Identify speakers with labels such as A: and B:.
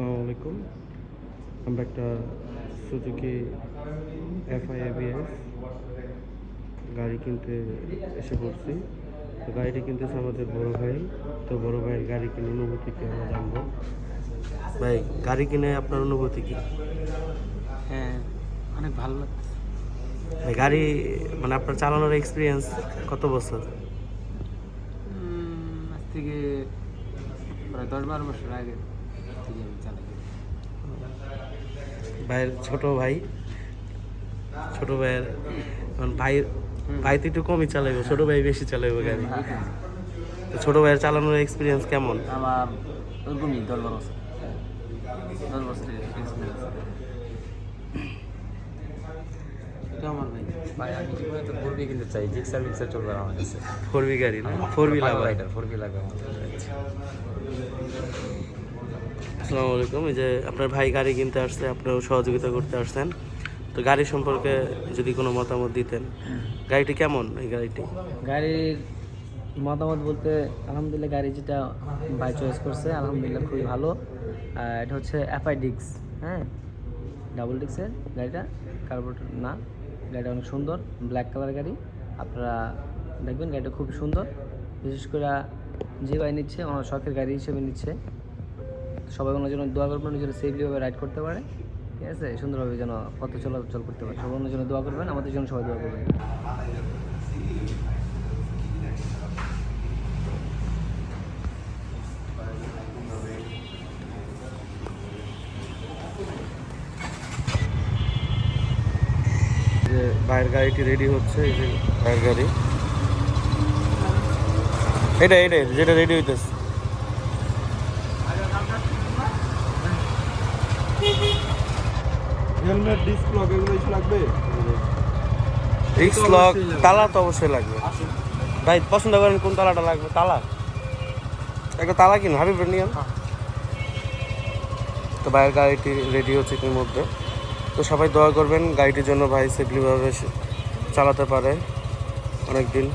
A: আসসালামু আলাইকুম। আমরা একটা সুজুকি এফআই এবিএস গাড়ি কিনতে এসে পড়ছি। তো গাড়িটা কিনতেছে আমাদের বড় ভাই তো বড় ভাইয়ের গাড়ি কিনে অনুভূতি কি আমরা জানব? ভাই গাড়ি কিনে আপনার অনুভূতি কি?
B: হ্যাঁ অনেক ভালো লাগছে
A: ভাই গাড়ি মানে আপনার চালানোর এক্সপিরিয়েন্স কত বছর?
B: আজ থেকে প্রায় দশ বারো বছর আগে।
A: ভাইয়ের ছোট ভাই। ছোট ভাইয়ের কারণ ভাই ভাই তো একটু কমই চালাইবো ছোট ভাই বেশি চালাইবো গাড়ি। তো ছোট ভাইয়ের চালানোর এক্সপিরিয়েন্স কেমন?
B: আমার ওরকমই দশ বারো বছর। দশ বছরের এক্সপিরিয়েন্স এটা আমার ভাই।
C: ভাই আমি কি তো ফোর বি কিনতে চাই জিক্সার মিক্সার চলবে আমার কাছে
A: ফোর বি গাড়ি না? Four B
C: rider four B লাগবে। আমার
A: আসসালামু আলাইকুম। এই যে আপনার ভাই গাড়ি কিনতে আসছে, আপনিও সহযোগিতা করতে আসছেন। তো গাড়ি সম্পর্কে যদি কোনো মতামত দিতেন। গাড়িটি কেমন, এই গাড়িটি?
B: গাড়ির মতামত বলতে আলহামদুলিল্লাহ গাড়ি যেটা বাই চয়েস করছে, আলহামদুলিল্লাহ খুবই ভালো। এটা হচ্ছে এফআই ডিক্স হ্যাঁ? ডাবল ডিক্সের গাড়িটা কার্বোরেটর না। গাড়িটা অনেক সুন্দর ব্ল্যাক কালার গাড়ি। আপনারা দেখবেন গাড়িটা খুব সুন্দর। বিশেষ করে যে গাড়ি নিচ্ছে, ওনার শখের গাড়ি হিসেবে নিচ্ছে। সবাই ওনার জন্য দোয়া করবেন জন্য সেফলিভাবে রাইড করতে পারে। ঠিক আছে? সুন্দরভাবে যেন পথ চলাচল করতে পারে। সবাই ওনার জন্য দোয়া করবেন, আমাদের জন্য সবাই দোয়া করবেন।
A: যে গাড়িটি রেডি হচ্ছে, এই যে গাড়ি। এটা এটা যেটা রেডি হইতেছে।
D: হেলমেট ডিস্ক লক এগুলো কিছু লাগবে?
A: রিক্স লক তালা তো অবশ্যই লাগবে। ভাই পছন্দ করেন কোন তালাটা লাগবে? তালা? একটা তালা কিনুন হাবিব নিয়ে তো ভাইয়ের গাড়িটি রেডি হচ্ছে এর মধ্যে। তো সবাই দোয়া করবেন গাড়িটির জন্য ভাই সেফলিভাবে চালাতে পারে অনেক দিন